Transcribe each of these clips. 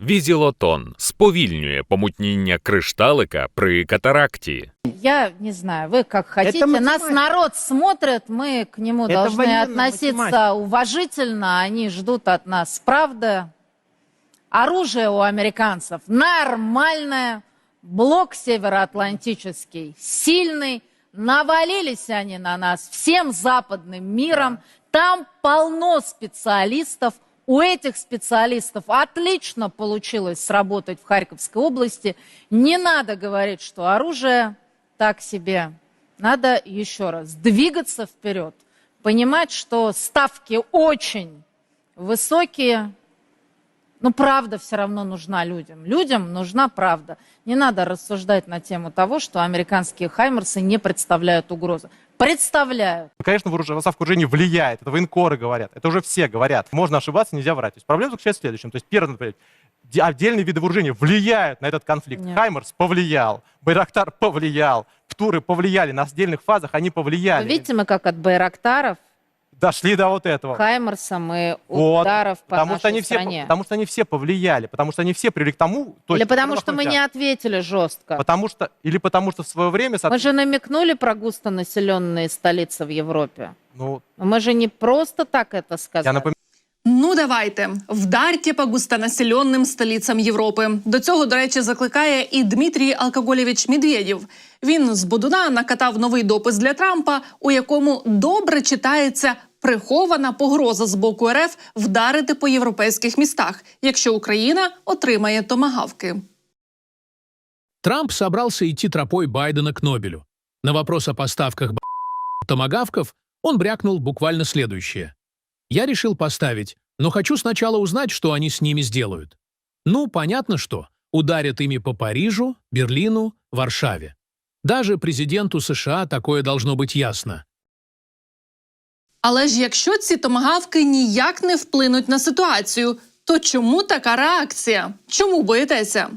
Візілотон сповільнює помутніння кришталика при катаракті. Я не знаю, вы как хотите. Нас математика. народ смотрит, мы к нему Это должны военная относиться математика. уважительно. Они ждут от нас правды. Оружие у американцев нормальное. Блок североатлантический сильный. Навалились они на нас всем западным миром. Там полно специалистов. у этих специалистов отлично получилось сработать в Харьковской области. Не надо говорить, что оружие так себе. Надо еще раз двигаться вперед, понимать, что ставки очень высокие, но правда все равно нужна людям. Людям нужна правда. Не надо рассуждать на тему того, что американские хаймерсы не представляют угрозы. Представляют. Конечно, вооружение, ставка вооружений влияет. Это военкоры говорят. Это уже все говорят. Можно ошибаться, нельзя врать. То есть проблема заключается в следующем. То есть первое, например, де- отдельные виды вооружения влияют на этот конфликт. Нет. Хаймерс повлиял, Байрактар повлиял, Птуры повлияли на отдельных фазах, они повлияли. видите, мы как от Байрактаров, Дошли до вот этого. Хаймерсам и Вот. ударов по потому нашей что они все, стране. потому что они все повлияли, потому что они все привели к тому, то Или есть, потому на что мы какой не взгляд? ответили жестко. потому что или потому что в свое время, Мы же намекнули про густонаселенные столицы в Европе. ну, Мы же не просто так это сказали. я напоминаю. Ну давайте вдарьте по густонаселенним столицям Європи. До цього, до речі, закликає і Дмитрій Алкоголєвич Медведєв. Він з Бодуна накатав новий допис для Трампа, у якому добре читається прихована погроза з боку РФ вдарити по європейських містах, якщо Україна отримає томагавки. Трамп собрался идти тропой Байдена к Нобелю. На вопрос о поставках б- томагавков он брякнул буквально следующее. «Я решил поставить, но хочу сначала узнать, что они с ними сделают. Ну, понятно что. Ударят ими по Парижу, Берлину, Варшаве. Даже президенту США такое должно быть ясно. Але ж якщо ці томагавки ніяк не вплинуть на ситуацію, то чому така реакція? Чому боїтеся?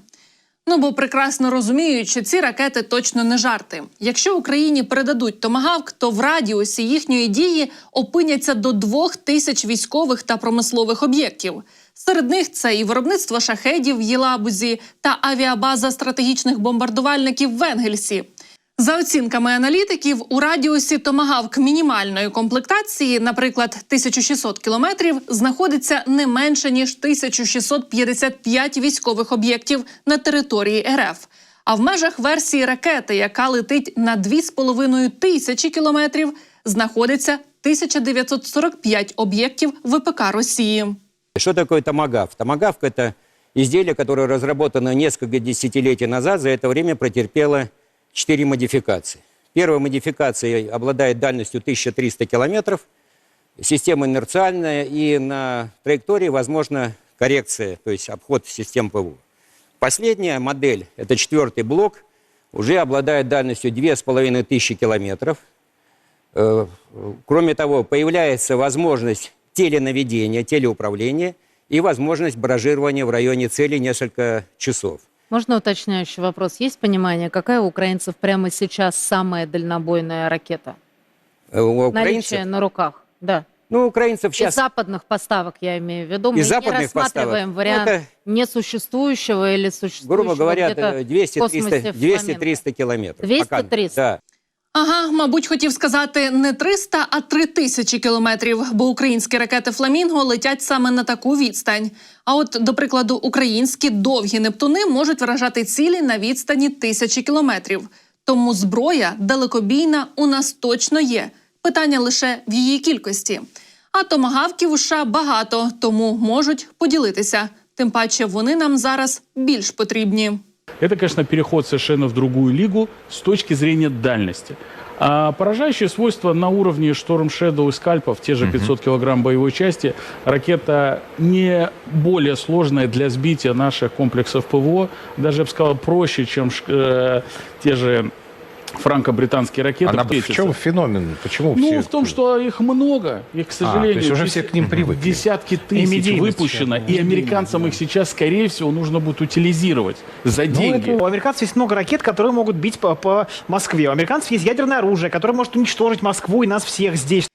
Ну бо прекрасно розуміють, що ці ракети точно не жарти. Якщо Україні передадуть томагавк, то в радіусі їхньої дії опиняться до двох тисяч військових та промислових об'єктів. Серед них це і виробництво шахедів в Єлабузі та авіабаза стратегічних бомбардувальників в Енгельсі. За оцінками аналітиків, у радіусі томагавк мінімальної комплектації, наприклад, 1600 кілометрів, знаходиться не менше ніж 1655 військових об'єктів на території РФ. А в межах версії ракети, яка летить на 2,5 тисячі кілометрів, знаходиться 1945 об'єктів ВПК Росії. Что такое томагавк? Томагавк – это изделие, которое разработано несколько десятилетий назад, за это время претерпело четыре модификации. Первая модификация обладает дальностью 1300 километров, система инерциальная, и на траектории возможна коррекция, то есть обход систем ПВО. Последняя модель, это четвертый блок, уже обладает дальностью 2500 километров. Э, Кроме того, появляется возможность теленаведения, телеуправления и возможность баражирования в районе цели несколько часов. Можно уточняющий вопрос? Есть понимание, какая у украинцев прямо сейчас самая дальнобойная ракета? Э, У украинцев, Наличие на руках, да. ну, украинцев Из сейчас западных поставок я имею в виду. Мы Из не западных рассматриваем поставок. вариант Ну, это- несуществующего или существующего грубо говоря, где-то э, 200-300 космосе Фламинго. 200-300 километров. 200-300? Да. Ага, мабуть, хотів сказати не 300, а 3000 кілометрів, бо українські ракети Фламінго летять саме на таку відстань. А от, до прикладу, українські довгі нептуни можуть вражати цілі на відстані тисячі кілометрів. Тому зброя далекобійна у нас точно є. Питання лише в її кількості. А томагавків у США багато, тому можуть поділитися. Тим паче вони нам зараз більш потрібні. Это, конечно, переход совершенно в другую лигу с точки зрения дальности. А поражающие свойства на уровне Storm Shadow и скальпов, те же 500 килограмм боевой части, ракета не более сложная для сбития наших комплексов ПВО, даже, я бы сказал, проще, чем э, те же франко-британские ракеты. Она, в встретятся. чем феномен? Почему Ну, все... в том, что их много. Их, к сожалению, то есть уже дес- все к ним привыкли. десятки тысяч медийность выпущено. сейчас, И да. американцам их сейчас, скорее всего, нужно будет утилизировать за Ну, деньги. это- У американцев есть много ракет, которые могут бить по, по Москве. У американцев есть ядерное оружие, которое может уничтожить Москву и нас всех здесь.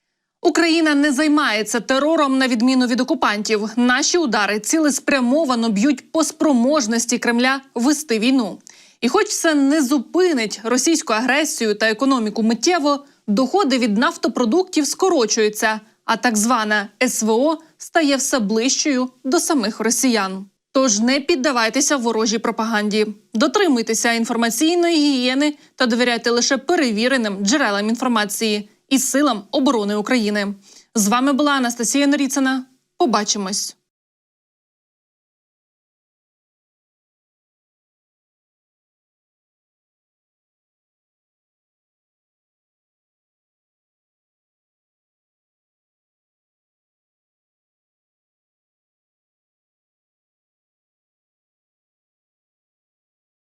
Україна не займається терором на відміну від окупантів. Наші удари цілеспрямовано б'ють по спроможності Кремля вести війну. І хоч це не зупинить російську агресію та економіку миттєво, доходи від нафтопродуктів скорочуються, а так звана СВО стає все ближчою до самих росіян. Тож не піддавайтеся ворожій пропаганді, дотримуйтеся інформаційної гігієни та довіряйте лише перевіреним джерелам інформації і силам оборони України. З вами була Анастасія Норіцина. Побачимось.